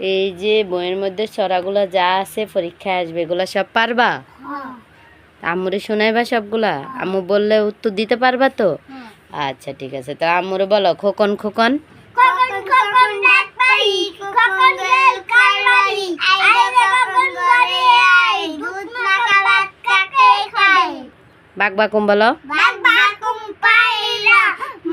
এই যে বইয়ের মধ্যে ছড়াগুলো যা আছে পরীক্ষায় আসবে এগুলো সব পারবা? আম্মুরে শোনাইবা সবগুলা? আম্মু বললে উত্তর দিতে পারবা তো? আচ্ছা ঠিক আছে। তো আম্মুরে বলো খোকন খোকন? কখন কখন ডাক পাই কখন বেল কারবারি আইরে কখন করে আই দুধ মাখা ভাত কাকে খাই বাক বাকুম বলো বাগ বাকুম পাইরা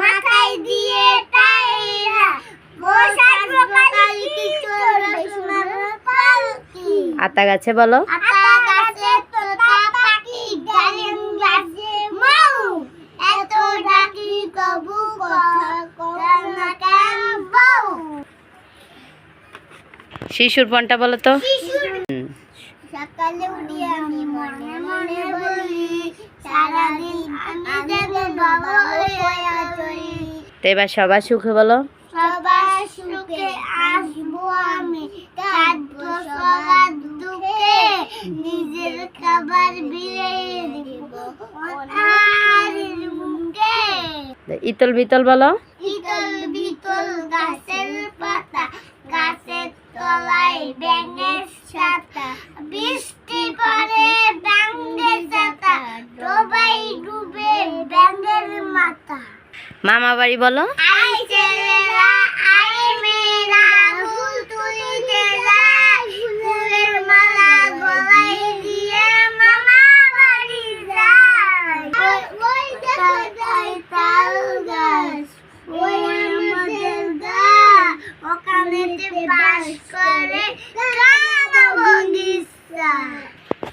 মাথায় দিয়ে টাইরা বসার কপালি কি তোর সোনার পালকি আতা গাছে বলো আতা গাছে তোতা পাখি ডালিম গাছে মাউ এত ডাকি কবু কথা কথা না কেন বউ? শিশুর পনটা বলো তো। সকালে উঠি আমি মনে মনে বলি সারাদিন আমি বাবা তো এবার সবার সুখে বলো সবার সুখে আসব আমি কাঁদবো সবার দুঃখে নিজের খাবার বিলিয়ে দিব অনারের মুখে ইতল বিতল বলো। ইতল বিতল গাছের পাতা গাছের তলায় ব্যাঙের ছাতা। বৃষ্টি পড়ে ব্যাঙের ছাতা ডোবাই ডুবে ব্যাঙের মাথা। মামা বাড়ি বলো।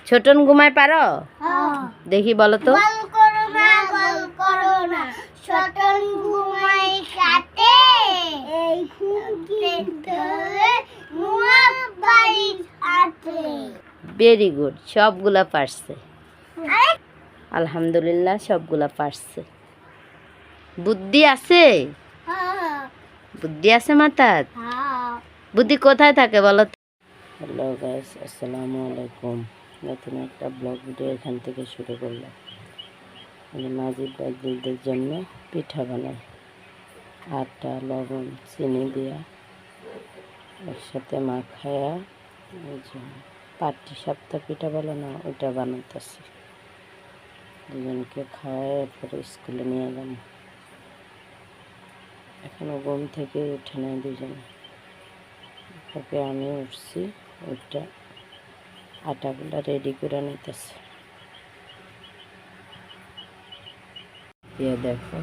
ছোটন ঘুমায় পারো? হ্যাঁ। দেখি বলো তো। ছোটন ঘুমাই কাটে। এই ভেরি গুড সবগুলা পারছে। আলহামদুলিল্লাহ সবগুলা পারছে। বুদ্ধি আছে? হ্যাঁ। বুদ্ধি আছে হ্যাঁ বুদ্ধি কোথায় থাকে বলো হ্যালো গাইস আসসালামু আলাইকুম। নতুন একটা ব্লগ ভিডিও এখান থেকে শুরু করলাম। আমি মাজিদ বাজিদের জন্য পিঠা বানাই। আটা, লবণ, চিনি দিয়া একসাথে মাখায়া ওই যে পাটি সাপ্তাহ পিঠা বলে না, ওইটা বানাতেছি দুজনকে খাওয়ায় এরপরে স্কুলে নিয়ে এলাম। এখনও ঘুম থেকে উঠে নাই দুজনে। ওকে আমি উঠছি ওইটা আটাগুলো রেডি করে নিতেছি। দেখো,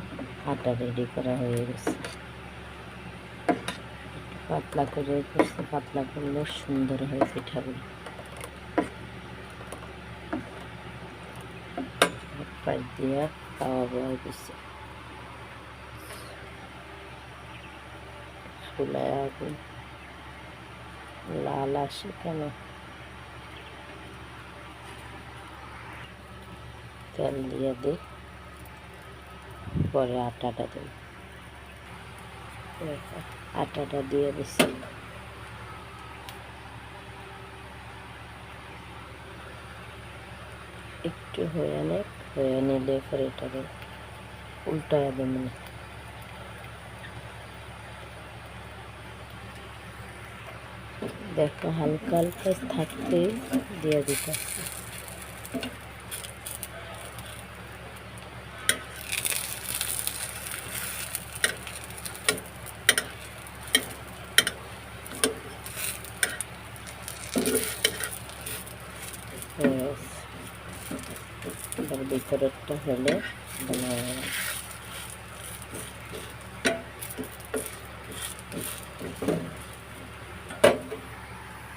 আটা রেডি করা হয়ে গেছে। পাতলা করে করছে, পাতলা করলে সুন্দর হয় পিঠাগুলো। দিয়ে খাওয়া দিচ্ছে চুলায় আগুন। লাল আসে কেন তেল দিয়ে দিই পরে আটাটা দিই। আটাটা দিয়ে দিচ্ছি একটু হয়ে নে হয়ে নিলে পরে এটাকে উল্টায় দেব না দেখো হালকা হালকা থাকতে দিয়ে দিতে। ভিতরেরটা হলে মানে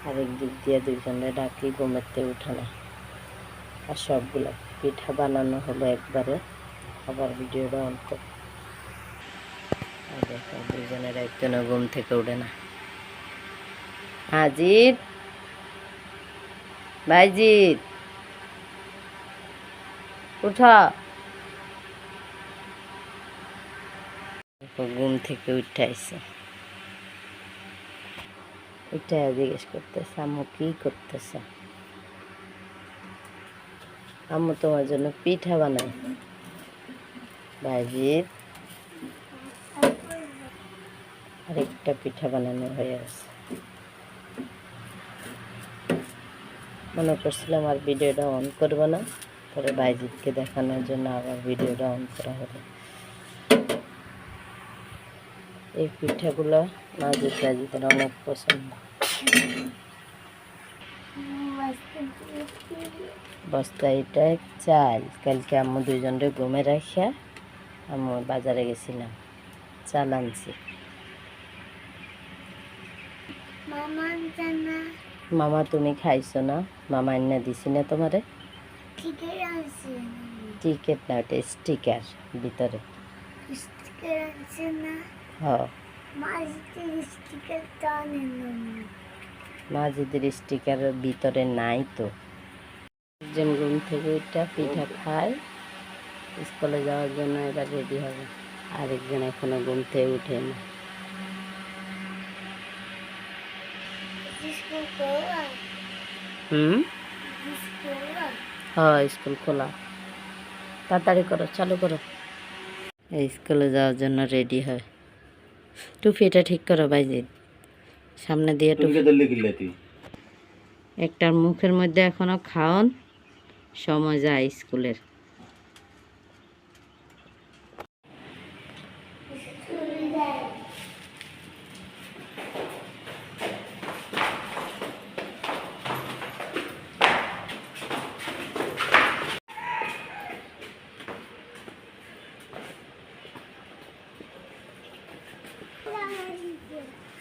আরেক দিক দিয়ে দুজনে ডাকি, ঘুমাতে উঠে না। আর সবগুলো পিঠা বানানো হলো একবারে। আবার ভিডিওটা অন কর। দেখো দুজনের একজনে ঘুম থেকে উঠে না। হাজির? ভাইজিৎ উঠা। ঘুম থেকে উঠে আইসে এটা জিজ্ঞেস করতেছে, আম্মু কী করতেছে? আম্মু তোমার জন্য পিঠা বানাই। ভাইজি? আরেকটা পিঠা বানানো হয়ে গেছে। মনে করছিলাম আর ভিডিওটা অন করব না, পরে বাইজিৎকে দেখানোর জন্য আবার ভিডিওটা অন করা হলো। এই পিঠাগুলো মাঝিদ বাইজিদের অনেক পছন্দ। বস্তা এটা চাল। কালকে আম্মু দুইজনরে ঘুমে রাখিয়া আম্মু বাজারে গেছিলাম। চাল আনছি। মামা তুমি খাইছো না? মামা এনে দিছি না তোমারে? টিকেট না ওটা স্টিকার ভিতরে। না। হ মাঝে স্টিকার মাঝিদের ভিতরে নাই তো। একজন রুম থেকে ওইটা পিঠা খায় স্কুলে যাওয়ার জন্য এবার রেডি হবে। আরেকজন এখনও ঘুম থেকে উঠে না হুম? হ্যাঁ স্কুল খোলা। তাড়াতাড়ি করো চালু করো। এই স্কুলে যাওয়ার জন্য রেডি হয়। টুপিটা ঠিক করো বাইজি। সামনে দিয়ে টুপি একটার মুখের মধ্যে এখনও খাওন সময় যায় স্কুলের।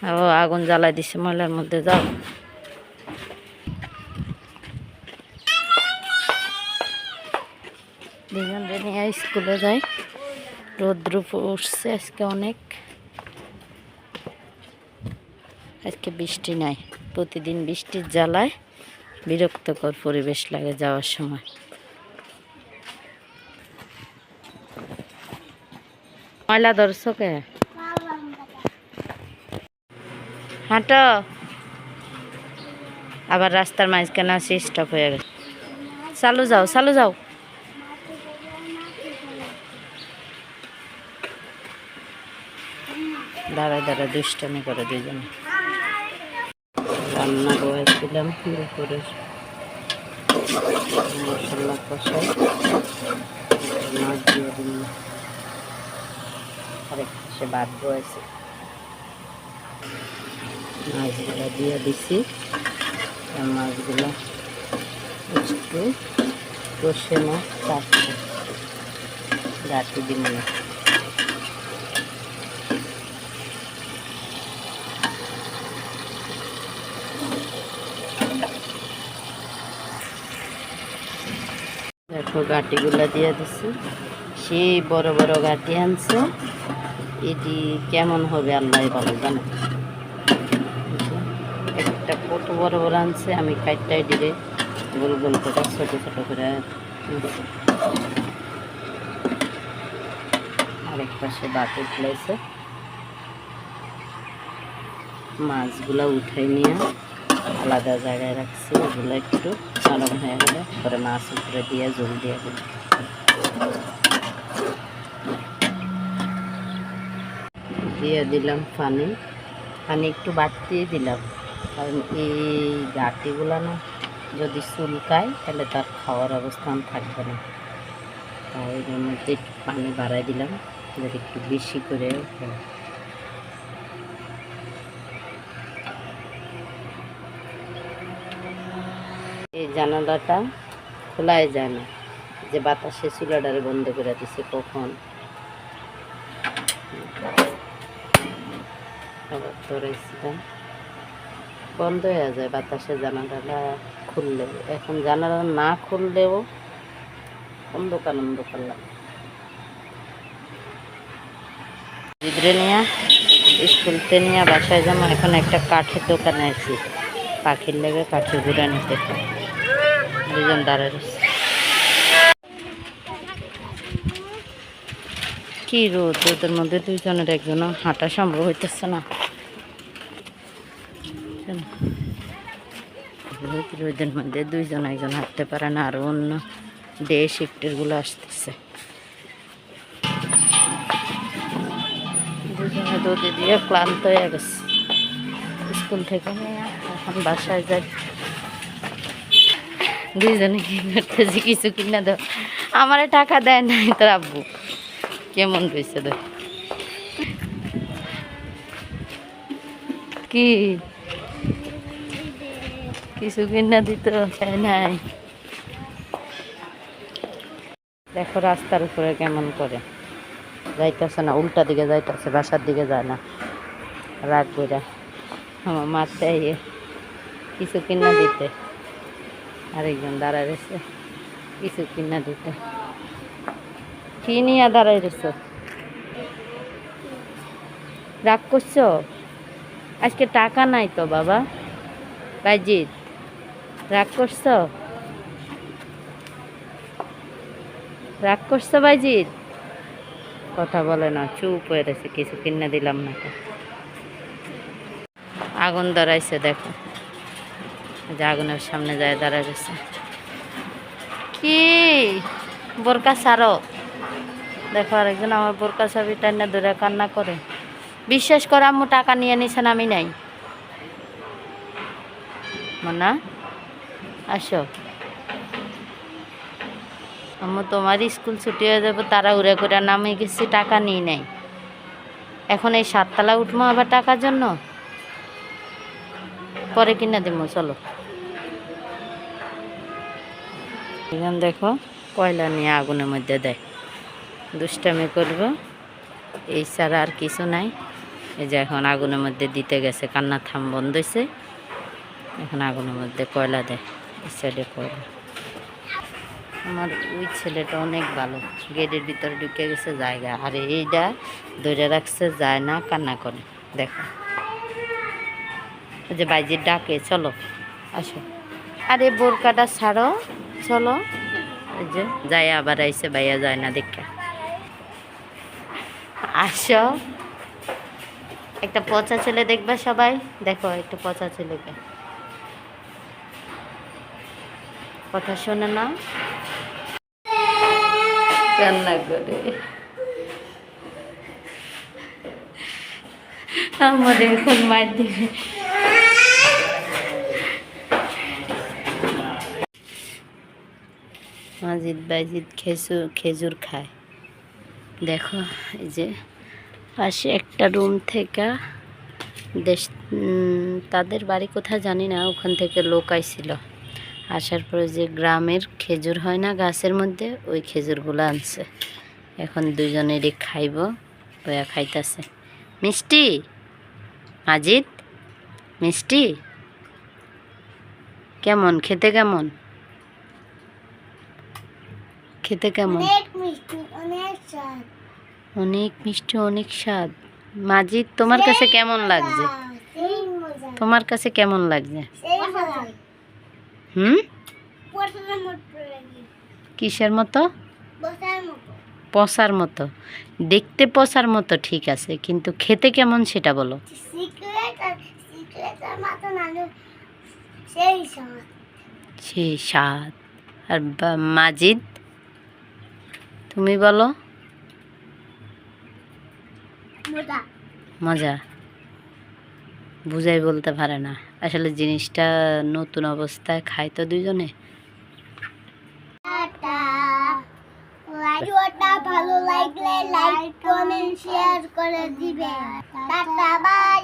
ও, আগুন জ্বালাই দিছে, ময়লার মধ্যে, যাও। নিয়ে স্কুলে যাই। রৌদ্র উঠছে আজকে অনেক। আজকে বৃষ্টি নাই, প্রতিদিন বৃষ্টির জ্বালায়, বিরক্তকর পরিবেশ লাগে যাওয়ার সময়। ময়লা দর্শকে হাঁটো। আবার রাস্তার মাঝখানে আসি স্টপ হয়ে গেছে চালু যাও চালু যাও। দাঁড়ায় দাঁড়ায়, দুষ্টামি করে দুজনে। রান্না বয়েছিলাম দুপুরে। মশলা কষাই আরেক সে ভাত বয়েছে মাছগুলো দিয়ে দিছি। মাছগুলো একটু কষে মাছ তারপরে রাতে দিব না দেখো গাটিগুলো দিয়ে দিছি। সেই বড় বড় গাটি আনছে, এটি কেমন হবে আল্লাহ ভালো জানে। বড় বড় আনছে, আমি কাইটটাই দিলে গোল গোল করে, ছোট ছোট করে আরেক পাশে বাটি ফেলেছে মাছগুলো উঠাই নিয়ে আলাদা জায়গায় রাখছি ওগুলো একটু নরম হয়ে গেলে পরে মাছ উপরে দিয়ে জল দিয়ে দিয়ে দিলাম পানি। পানি একটু বাড়তিয়ে দিলাম। কারণ এই গাটিগুলো না যদি চুলকায়, তাহলে তার খাওয়ার অবস্থান থাকবে না। তাই এর মধ্যে একটু পানি বাড়াই দিলাম যাতে একটু বেশি করে এই জানালাটা খোলাই যায় না, যে বাতাসে চুলাটারে বন্ধ করে দিছে কখন। ধরেছিলাম বন্ধ হয়ে যায় বাতাসে জানালাটা খুললে। এখন জানালা না খুললেও অন্ধকার অন্ধকার লাগে। নিয়ে স্কুলতে নিয়ে বাসায় যাব। এখন একটা কাঠের দোকানে আছি। পাখির লেগে কাঠের গুঁড়া নিতে। দুজন দাঁড়ায় কি রোদ? রোদের মধ্যে দুইজনের একজন হাঁটা সম্ভব হইতেছে না। রোদের মধ্যে দুইজন একজন হাঁটতে পারে না, আর অন্য ডে শিফটেরগুলো আসতেছে। দুজনে রোদে দিয়ে ক্লান্ত হয়ে গেছে। স্কুল থেকে নিয়ে এখন বাসায় যাই। দুইজনে কি করতেছি কিছু কিনা দাও। আমারে টাকা দেয় নাই তোর আব্বু। কেমন রয়েছে দেখ। কি? কিছু কিনা দিত নাই। দেখো রাস্তার উপরে কেমন করে। যাইতেছে না, উল্টা দিকে যাইতেছে, বাসার দিকে যায় না। রাগ করে আমার মারতে আইয়ে কিছু কিনা দিতে। আরেকজন দাঁড়ায় রয়েছে, কিছু কিনা দিতে। কি নিয়ে দাঁড়াই রয়েছ? রাগ করছ? আজকে টাকা নাই তো বাবা। বাইজিৎ রাগ করছ? রাগ করছ বাইজিৎ কথা বলে না, চুপ হয়ে রয়েছে, কিছু কিনে দিলাম না আগুন দাঁড়াইছে দেখো। যে আগুনের সামনে যায় দাঁড়ায় রয়েছে। কি? বোরকা সারো দেখো, আরেকজন আমার বোরকা ছবি টান্না ধরে কান্না করে। বিশ্বাস করে, আম্মু টাকা নিয়ে নিছেন, আমি নাই। মনা? আসো। আম্মু, তোমার স্কুল ছুটি হয়ে যাবে তারা উড়ে করে নামে গেছি, টাকা নিয়ে নাই। এখন এই সাততলা উঠবো আবার টাকার জন্য? পরে কিনা দিব চলো। এখান দেখো, কয়লা নিয়ে আগুনের মধ্যে দেয়। দুষ্টামি করব, এই ছাড়া আর কিছু নাই। এই যে এখন আগুনের মধ্যে দিতে গেছে, কান্না থাম বন্ধ হয়েছে এখন আগুনের মধ্যে কয়লা দেয়। সাইডে কয়লা আমার ওই ছেলেটা অনেক ভালো। গেটের ভিতরে ঢুকে গেছে, জায়গা। আর এইটা ধরে রাখছে, যায় না, কান্না করে। দেখো। যে বাইজির ডাকে, চলো, আসো। আরে বোরকাটা ছাড়ো, চলো। যে যায় আবার আইসে, বাইয়া যায় না, দেখা। আসো। একটা পচা ছেলে দেখবে সবাই? দেখো, একটা পচা ছেলেকে। কথা শোনে না। কান্না করে। আমার এখন মার দিবে। মাজিদ বাইজিদ খেজুর খেজুর খায়। দেখো এই যে পাশে একটা রুম থেকে দেশ তাদের বাড়ি কোথায় জানি না ওখান থেকে লোক আইছিল। আসার পরে যে গ্রামের খেজুর হয় না গাছের মধ্যে ওই খেজুরগুলো আনছে। এখন দুজনেরই খাইব ওয়া খাইতেছে। মিষ্টি? মাজিদ? মিষ্টি? কেমন? খেতে কেমন? খেতে কেমন? অনেক মিষ্টি অনেক স্বাদ। মাজিদ তোমার কাছে কেমন লাগছে? তোমার কাছে কেমন লাগছে? হুম? কিসের মতো? পসার মতো। দেখতে পসার মতো ঠিক আছে কিন্তু খেতে কেমন সেটা বলো। সেই স্বাদ। আর মাজিদ? তুমি বলো। মজা। বুঝাই বলতে পারে না। আসলে জিনিসটা নতুন অবস্থায় খায় তো দুজনে ভালো লাগলে লাইক কমেন্ট শেয়ার করে দিবে টাটা বাই